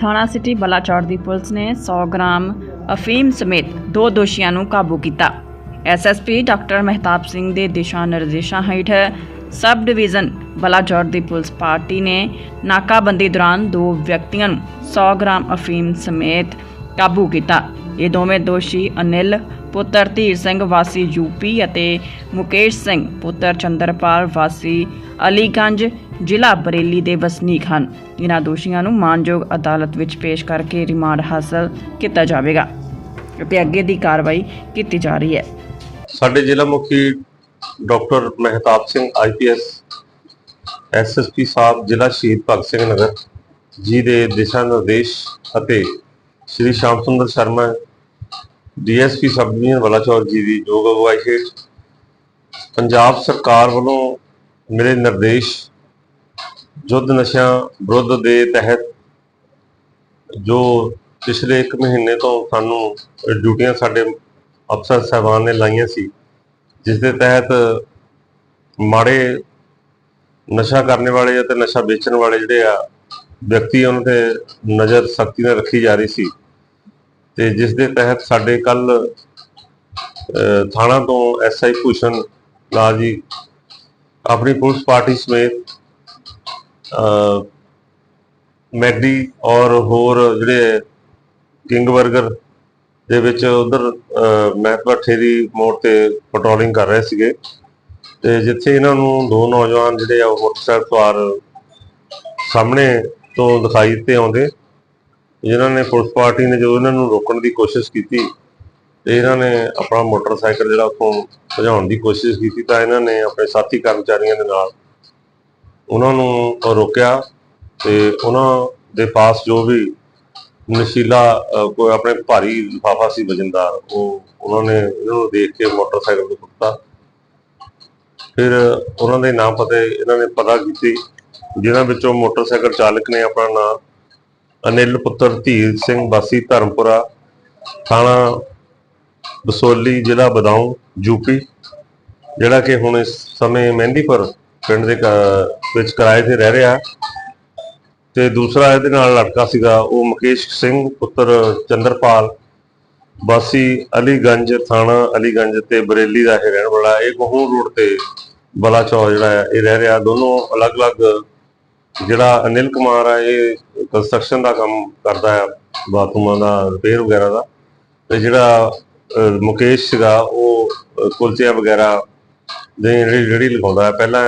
ਥਾਣਾ ਸਿਟੀ ਬਲਾਚੌਰ ਦੀ ਪੁਲਿਸ ਨੇ 100 ਗ੍ਰਾਮ ਅਫੀਮ ਸਮੇਤ ਦੋ ਦੋਸ਼ੀਆਂ ਨੂੰ ਕਾਬੂ ਕੀਤਾ। ਐਸਐਸਪੀ ਡਾਕਟਰ ਮਹਿਤਾਬ ਸਿੰਘ ਦੇ ਦਿਸ਼ਾ ਨਿਰਦੇਸ਼ਾਂ ਹੇਠ ਸਬ ਡਿਵੀਜ਼ਨ ਬਲਾਚੌਰ ਦੀ ਪੁਲਿਸ ਪਾਰਟੀ ਨੇ ਨਾਕਾਬੰਦੀ ਦੌਰਾਨ ਦੋ ਵਿਅਕਤੀਆਂ ਨੂੰ 100 ਗ੍ਰਾਮ ਅਫੀਮ ਸਮੇਤ ਕਾਬੂ ਕੀਤਾ। ਇਹ ਦੋਵੇਂ ਦੋਸ਼ੀ ਅਨਿਲ, ਪੁੱਤਰ ਧੀਰ ਸਿੰਘ ਵਾਸੀ ਯੂਪੀ ਅਤੇ ਮੁਕੇਸ਼ ਸਿੰਘ, ਪੁੱਤਰ ਚੰਦਰਪਾਲ ਵਾਸੀ ਅਲੀਗੰਜ, ਜ਼ਿਲ੍ਹਾ ਬਰੇਲੀ ਦੇ ਵਸਨੀਕ ਹਨ। ਇਹਨਾਂ ਦੋਸ਼ੀਆਂ ਨੂੰ ਮਾਨਯੋਗ ਅਦਾਲਤ ਵਿੱਚ ਪੇਸ਼ ਕਰਕੇ ਰਿਮਾਂਡ ਹਾਸਲ ਕੀਤਾ ਜਾਵੇਗਾ ਅਤੇ ਅੱਗੇ ਦੀ ਕਾਰਵਾਈ ਕੀਤੀ ਜਾ ਰਹੀ ਹੈ। ਸਾਡੇ ਜ਼ਿਲ੍ਹਾ ਮੁਖੀ doctor Mehtab Singh IPS SSP ਸਾਹਿਬ, ਜ਼ਿਲ੍ਹਾ ਸ਼ਹੀਦ ਭਗਤ ਸਿੰਘ ਨਗਰ, ਜੀ ਦੇ ਦਿਸ਼ਾ ਨਿਰਦੇਸ਼ ਅਤੇ Shri Sham Sundar Sharma, DSP sub division Balachaur ji ਦੀ ਯੋਗ ਅਗਵਾਈ ਹੇਠ ਪੰਜਾਬ ਸਰਕਾਰ ਵੱਲੋਂ ਮਿਲੇ ਨਿਰਦੇਸ਼, ਯੁੱਧ ਨਸ਼ਿਆਂ ਵਿਰੁੱਧ ਦੇ ਤਹਿਤ ਜੋ ਪਿਛਲੇ 1 ਮਹੀਨੇ ਤੋਂ ਸਾਨੂੰ ਡਿਊਟੀਆਂ ਸਾਡੇ ਅਫਸਰ ਸਾਹਿਬਾਨ ਨੇ ਲਾਈਆਂ ਸੀ, ਜਿਸ ਦੇ ਤਹਿਤ ਮਾੜੇ ਨਸ਼ਾ ਕਰਨ ਵਾਲੇ ਅਤੇ ਨਸ਼ਾ ਵੇਚਣ ਵਾਲੇ ਜਿਹੜੇ ਆ ਵਿਅਕਤੀ ਉਹਨਾਂ ਤੇ ਨਜ਼ਰ ਸਖਤੀ ਨਾਲ ਰੱਖੀ ਜਾ ਰਹੀ ਸੀ ਤੇ ਜਿਸ ਦੇ ਤਹਿਤ ਸਾਡੇ ਕੱਲ ਥਾਣਾ ਤੋਂ ਐਸਆਈ ਭੂਸ਼ਣ ਲਾਲ ਜੀ ਆਪਣੀ ਪੁਲਿਸ ਪਾਰਟੀ ਸਮੇਤ ਮੈਡੀ ਔਰ ਹੋਰ ਜਿਹੜੇ ਕਿੰਗ 버ਗਰ ਦੇ ਵਿੱਚ ਉਧਰ ਮਹਿਤਵਾ ਠੇਰੀ ਮੋੜ ਤੇ ਪੈਟਰੋਲਿੰਗ ਕਰ ਰਹੇ ਸੀਗੇ ਤੇ ਜਿੱਥੇ ਇਹਨਾਂ ਨੂੰ ਦੋ ਨੌਜਵਾਨ ਜਿਹੜੇ ਆ ਉਹ ਮੋਟਰਸਾਈਕਲ ਸਵਾਰ ਸਾਹਮਣੇ ਤੋਂ ਦਿਖਾਈ ਤੇ ਆਉਂਦੇ। ਜਿਨ੍ਹਾਂ ਨੇ ਪੁਲਿਸ ਪਾਰਟੀ ਨੇ ਜੋ ਇਹਨਾਂ ਨੂੰ ਰੋਕਣ ਦੀ ਕੋਸ਼ਿਸ਼ ਕੀਤੀ ਤੇ ਇਹਨਾਂ ਨੇ ਆਪਣਾ ਮੋਟਰਸਾਈਕਲ ਜਿਹੜਾ ਉੱਥੋਂ ਭਜਾਉਣ ਦੀ ਕੋਸ਼ਿਸ਼ ਕੀਤੀ ਤਾਂ ਇਹਨਾਂ ਨੇ ਆਪਣੇ ਸਾਥੀ ਕਰਮਚਾਰੀਆਂ ਦੇ ਨਾਲ ਉਹਨਾਂ ਨੂੰ ਰੋਕਿਆ ਤੇ ਉਹਨਾਂ ਦੇ ਪਾਸ ਜੋ ਵੀ ਨਸ਼ੀਲਾ ਕੋਈ ਆਪਣੇ ਭਾਰੀ ਲਿਫਾਫਾ ਸੀ ਵਜਨਦਾਰ, ਉਹ ਉਹਨਾਂ ਨੇ ਇਹਨਾਂ ਨੂੰ ਦੇਖ ਕੇ ਮੋਟਰਸਾਈਕਲ ਤੋਂ ਕੁੱਟਤਾ। ਫਿਰ ਉਹਨਾਂ ਦੇ ਨਾਮ ਪਤੇ ਇਹਨਾਂ ਨੇ ਪਤਾ ਕੀਤੀ ਜਿਨ੍ਹਾਂ ਵਿੱਚੋਂ ਮੋਟਰਸਾਈਕਲ ਚਾਲਕ ਨੇ ਆਪਣਾ ਨਾਮ ਅਨਿਲ ਪੁੱਤਰ ਧੀਰ ਸਿੰਘ ਵਾਸੀ ਧਰਮਪੁਰਾ, ਥਾਣਾ ਬਸੋਲੀ, ਜ਼ਿਲ੍ਹਾ ਬਦਾਊਂ ਯੂਪੀ ਜਿਹੜਾ ਕਿ ਹੁਣ ਇਸ ਸਮੇਂ ਮਹਿੰਦੀਪੁਰ ਪਿੰਡ ਦੇ ਕ- ਵਿੱਚ ਕਿਰਾਏ ਤੇ ਰਹਿ ਰਿਹਾ। ਤੇ ਦੂਸਰਾ ਇਹਦੇ ਨਾਲ ਲੜਕਾ ਸੀਗਾ, ਉਹ ਮੁਕੇਸ਼ ਸਿੰਘ, ਪੁੱਤਰ ਚੰਦਰਪਾਲ ਵਾਸੀ ਅਲੀਗੰਜ, ਥਾਣਾ ਅਲੀਗੰਜ ਤੇ ਬਰੇਲੀ ਦਾ ਇਹ ਰਹਿਣ ਵਾਲਾ। ਇਹ ਗਹੂਰ ਰੋਡ ਤੇ ਬਲਾਚੌਰ ਜਿਹੜਾ ਹੈ ਇਹ ਰਹਿ ਰਿਹਾ। ਦੋਨੋਂ ਅਲੱਗ-ਅਲੱਗ ਜਿਹੜਾ ਅਨਿਲ ਕੁਮਾਰ ਆ ਇਹ ਕੰਸਟਰਕਸ਼ਨ ਦਾ ਕੰਮ ਕਰਦਾ ਆ ਬਾਥਰੂਮਾਂ ਦਾ ਰਿਪੇਅਰ ਵਗੈਰਾ ਦਾ। ਤੇ ਜਿਹੜਾ ਮੁਕੇਸ਼ ਸੀਗਾ ਉਹ ਅਹ, ਕੁਲਚਿਆਂ ਵਗੈਰਾ ਦੇ ਜਿਹੜੀ ਜਿਹੜੀ ਲਗਾਉਂਦਾ ਹੈ ਪਹਿਲਾਂ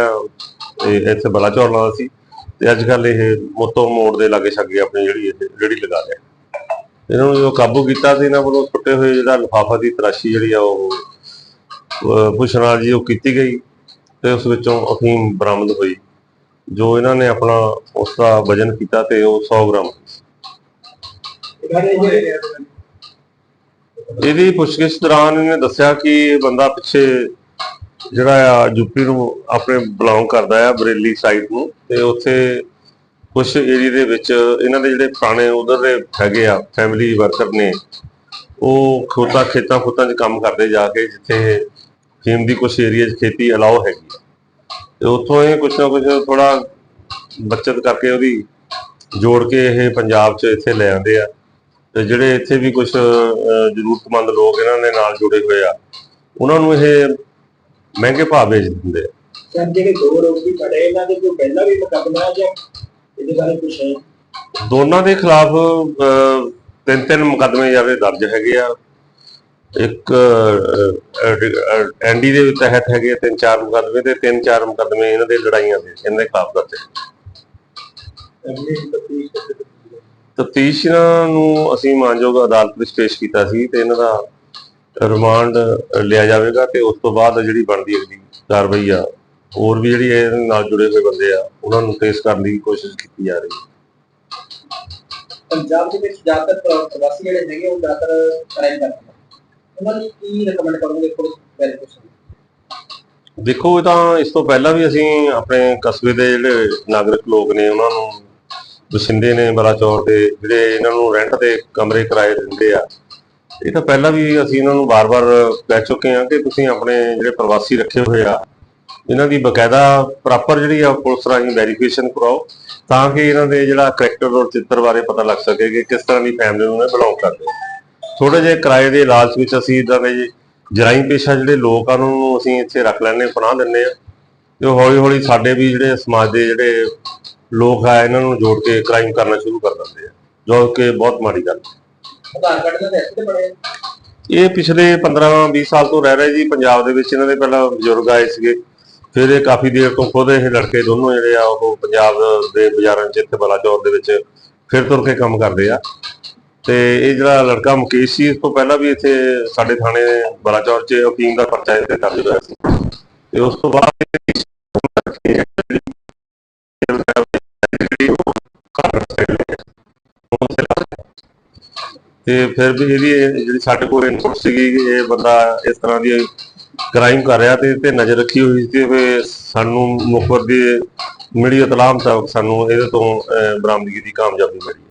ਇਹ ਇੱਥੇ ਬਲਾਚੌਰ ਲਾਉਂਦਾ ਸੀ ਤੇ ਅੱਜ ਕੱਲ ਇਹ ਮੋਤੋ ਮੋੜ ਦੇ ਲਾਗੇ ਛੱਗੇ ਆਪਣੀ ਜਿਹੜੀ ਇਹ ਜਿਹੜੀ ਲਗਾ ਲਿਆ। ਇਹਨਾਂ ਨੂੰ ਜੋ ਕਾਬੂ ਕੀਤਾ ਤੇ ਇਹਨਾਂ ਵੱਲੋਂ ਟੁੱਟੇ ਹੋਏ ਜਿਹੜਾ ਲਿਫਾਫਾ ਦੀ ਤਰਾਸ਼ੀ ਜਿਹੜੀ ਆ ਉਹ ਅਹ, ਪੁੱਛਣਾ ਜੀ ਉਹ ਕੀਤੀ ਗਈ ਤੇ ਉਸ ਵਿੱਚੋਂ ਅਫੀਮ ਬਰਾਮਦ ਹੋਈ। ਜੋ ਇਹਨਾਂ ਨੇ ਆਪਣਾ ਉਸ ਦਾ ਵਜਨ ਕੀਤਾ ਤੇ ਉਹ 100 ਗ੍ਰਾਮ ਇਹਦੀ ਪੁੱਛਗਿੱਛ ਦੌਰਾਨ ਇਹਨੇ ਦੱਸਿਆ ਕਿ ਇਹ ਬੰਦਾ ਪਿੱਛੇ ਜਿਹੜਾ ਆ, ਯੂਪੀ ਨੂੰ ਆਪਣੇ ਬਿਲੋਂਗ ਕਰਦਾ ਆ, ਬਰੇਲੀ ਸਾਈਡ ਨੂੰ ਤੇ ਉੱਥੇ ਕੁਝ ਏਰੀਆ ਦੇ ਵਿੱਚ ਇਹਨਾਂ ਦੇ ਜਿਹੜੇ ਪੁਰਾਣੇ ਉਧਰ ਦੇ ਹੈਗੇ ਆ ਫੈਮਿਲੀ ਵਰਕਰ ਨੇ, ਉਹ ਖੋਤਾ ਖੇਤਾਂ ਖੋਤਾਂ 'ਚ ਕੰਮ ਕਰਦੇ ਜਾ ਕੇ, ਜਿੱਥੇ ਫੀਮ ਦੀ ਕੁਝ ਏਰੀਆ 'ਚ ਖੇਤੀ ਅਲਾਉ ਹੈਗੀ ਆ। ਤੇ ਉੱਥੋਂ ਇਹ ਕੁਛ ਨਾ ਕੁਛ ਥੋੜਾ ਬਚਤ ਕਰਕੇ ਉਹਦੀ ਜੋੜ ਕੇ ਇਹ ਪੰਜਾਬ 'ਚ ਇੱਥੇ ਲੈ ਆਉਂਦੇ ਆ। ਤੇ ਜਿਹੜੇ ਇੱਥੇ ਵੀ ਕੁਝ ਜ਼ਰੂਰਤਮੰਦ ਲੋਕ ਇਹਨਾਂ ਦੇ ਨਾਲ ਜੁੜੇ ਹੋਏ ਆ ਉਹਨਾਂ ਨੂੰ ਇਹ ਮਹਿੰਗੇ ਭਾਅ ਵੇਚ ਦਿੰਦੇ ਆ। ਸਰ ਜਿਹੜੇ ਦੋ ਰੋਗੀ ਫੜੇ ਇਹਨਾਂ ਦੇ ਕੋਈ ਪਹਿਲਾਂ ਵੀ ਮੁਕੱਦਮਾ ਹੈ ਜਾਂ ਇਹਦੇ ਬਾਰੇ ਕੁਛ ਹੈ? ਦੋਨਾਂ ਦੇ ਖਿਲਾਫ ਤਿੰਨ ਤਿੰਨ ਮੁਕੱਦਮੇ ਜਾਵੇ ਦਰਜ ਹੈਗੇ ਆ। ਇੱਕ ਐਨਡੀ ਦੇ ਤਹਿਤ ਹੈਗੇ ਤਿੰਨ ਚਾਰ ਮੁਕੱਦਮੇ ਤੇ ਤਿੰਨ ਚਾਰ ਮੁਕੱਦਮੇ ਇਹਨਾਂ ਦੇ ਲੜਾਈਆਂ ਦੇ ਇਹਨਾਂ ਦੇ ਖਿਲਾਫ ਦਰਜ ਤਫਤੀਸ਼ ਨੂੰ ਅਸੀਂ ਮਾਨਯੋਗ ਅਦਾਲਤ ਵਿੱਚ ਪੇਸ਼ ਕੀਤਾ ਸੀ ਤੇ ਇਹਨਾਂ ਦਾ ਰਿਮਾਂਡ ਲਿਆ ਜਾਵੇਗਾ ਤੇ ਉਸ ਤੋਂ ਬਾਅਦ ਜਿਹੜੀ ਬਣਦੀ ਅਗਲੀ ਕਾਰਵਾਈ ਆ ਹੋਰ ਵੀ ਜਿਹੜੀ ਇਹਦੇ ਨਾਲ ਜੁੜੇ ਹੋਏ ਬੰਦੇ ਆ ਉਹਨਾਂ ਨੂੰ ਟ੍ਰੇਸ ਕਰਨ ਦੀ ਕੋਸ਼ਿਸ਼ ਕੀਤੀ ਜਾ ਰਹੀ ਹੈ। ਪੰਜਾਬ ਦੇ ਵਿੱਚ ਜ਼ਿਆਦਾਤਰ ਪ੍ਰ- ਪ੍ਰਵਾਸੀ ਜਿਹੜੇ ਹੈਗੇ ਉਹ ਜ਼ਿਆਦਾਤਰ ਕ੍ਰਾਈਮ ਕਰਦੇ ਉਹਨਾਂ ਨੂੰ ਕੀ ਰეკਮੈਂਡ ਕਰੋਗੇ ਪੁਲਿਸ ਵੈਰੀਫਿਕੇਸ਼ਨ ਦੇਖੋ, ਇਹ ਤਾਂ ਇਸ ਤੋਂ ਪਹਿਲਾਂ ਵੀ ਅਸੀਂ ਆਪਣੇ ਕਸਬੇ ਦੇ ਜਿਹੜੇ ਨਾਗਰਿਕ ਲੋਕ ਨੇ, ਉਹਨਾਂ ਨੂੰ ਵਸਿੰਦੇ ਨੇ ਬਲਾਚੌਰ ਦੇ ਜਿਹੜੇ ਇਹਨਾਂ ਨੂੰ ਰੈਂਟ ਤੇ ਕਮਰੇ ਕਿਰਾਏ ਦਿੰਦੇ ਆ। ਇਹ ਤਾਂ ਪਹਿਲਾਂ ਵੀ ਅਸੀਂ ਇਹਨਾਂ ਨੂੰ ਬਾਰ-ਬਾਰ ਕਹਿ ਚੁੱਕੇ ਹਾਂ ਕਿ ਤੁਸੀਂ ਆਪਣੇ ਜਿਹੜੇ ਪ੍ਰਵਾਸੀ ਰੱਖੇ ਹੋਏ ਆ, ਇਹਨਾਂ ਦੀ ਬਕਾਇਦਾ ਪ੍ਰੋਪਰ ਜਿਹੜੀ ਆ ਪੁਲਿਸ ਰਾਹੀਂ ਵੈਰੀਫਿਕੇਸ਼ਨ ਕਰਾਓ, ਤਾਂ ਕਿ ਇਹਨਾਂ ਦੇ ਜਿਹੜਾ ਕਰੈਕਟਰ ਔਰ ਚਿੱਤਰ ਬਾਰੇ ਪਤਾ ਲੱਗ ਸਕੇ ਕਿ ਕਿਸ ਤਰ੍ਹਾਂ ਦੀ ਫੈਮਿਲੀ ਨੂੰ ਇਹ ਬਿਲੋਂਗ ਕਰਦੇ ਥੋੜੇ ਜਿਹੇ ਕਿਰਾਏ ਦੇ ਲਾਲਚ ਵਿੱਚ ਅਸੀਂ ਇਦਾਂ ਦੇ ਜੀ ਜਰਾਈਮ ਪੇਸ਼ਾ ਜਿਹੜੇ ਲੋਕ ਆ ਉਹਨਾਂ ਨੂੰ ਅਸੀਂ ਇੱਥੇ ਰੱਖ ਲੈਂਦੇ ਪਨਾਹ ਦਿੰਦੇ ਆ ਤੇ ਹੌਲੀ ਹੌਲੀ ਸਾਡੇ ਵੀ ਜਿਹੜੇ ਸਮਾਜ ਦੇ ਜਿਹੜੇ ਲੋਕ ਆ ਇਹਨਾਂ ਨੂੰ ਜੋੜ ਕੇ ਕ੍ਰਾਈਮ ਕਰਨਾ ਸ਼ੁਰੂ ਕਰ ਦਿੰਦੇ ਆ। ਜੋ ਕਿ ਬਹੁਤ ਮਾੜੀ ਗੱਲ ਹੈ। ਇਹ ਪਿਛਲੇ 15-20 ਸਾਲ ਤੋਂ ਰਹਿ ਰਹੇ ਜੀ ਪੰਜਾਬ ਦੇ ਵਿੱਚ ਇਹਨਾਂ ਦੇ ਪਹਿਲਾਂ ਬਜ਼ੁਰਗ ਆਏ ਸੀਗੇ। ਫਿਰ ਇਹ ਕਾਫੀ ਦੇਰ ਤੋਂ ਖੁਦ ਇਹ ਲੜਕੇ ਦੋਨੋਂ ਜਿਹੜੇ ਆ ਉਹ ਪੰਜਾਬ ਦੇ ਬਾਜ਼ਾਰਾਂ 'ਚ ਇੱਥੇ ਬਲਾਚੌਰ ਦੇ ਵਿੱਚ ਫਿਰ ਤੁਰ ਕੇ ਕੰਮ ਕਰਦੇ ਆ। ਤੇ ਇਹ ਜਿਹੜਾ ਲੜਕਾ ਮੁਕੇਸ਼ ਸੀ, ਇਸ ਤੋਂ ਪਹਿਲਾਂ ਵੀ ਇੱਥੇ ਸਾਡੇ ਥਾਣੇ ਬਲਾਚੌਰ 'ਚ ਅਫੀਮ ਦਾ ਪਰਚਾ ਇੱਥੇ ਦਰਜ ਹੋਇਆ ਸੀ। ਤੇ ਉਸ ਤੋਂ ਬਾਅਦ ਤੇ ਫਿਰ ਵੀ ਇਹਦੀ ਜਿਹੜੀ ਸਾਡੇ ਕੋਲ ਇਨਪੁਟ ਸੀਗੀ ਕਿ ਇਹ ਬੰਦਾ ਇਸ ਤਰ੍ਹਾਂ ਦੀ ਕ੍ਰਾਈਮ ਕਰ ਰਿਹਾ ਤੇ ਤੇ ਨਜ਼ਰ ਰੱਖੀ ਹੋਈ ਸੀ ਤੇ ਸਾਨੂੰ ਮੁਖਬਰ ਦੀ ਮਿਲੀ ਇਤਲਾਹ ਮੁਤਾਬਕ ਸਾਨੂੰ ਇਹਦੇ ਤੋਂ ਬਰਾਮਦਗੀ ਦੀ ਕਾਮਯਾਬੀ ਮਿਲੀ।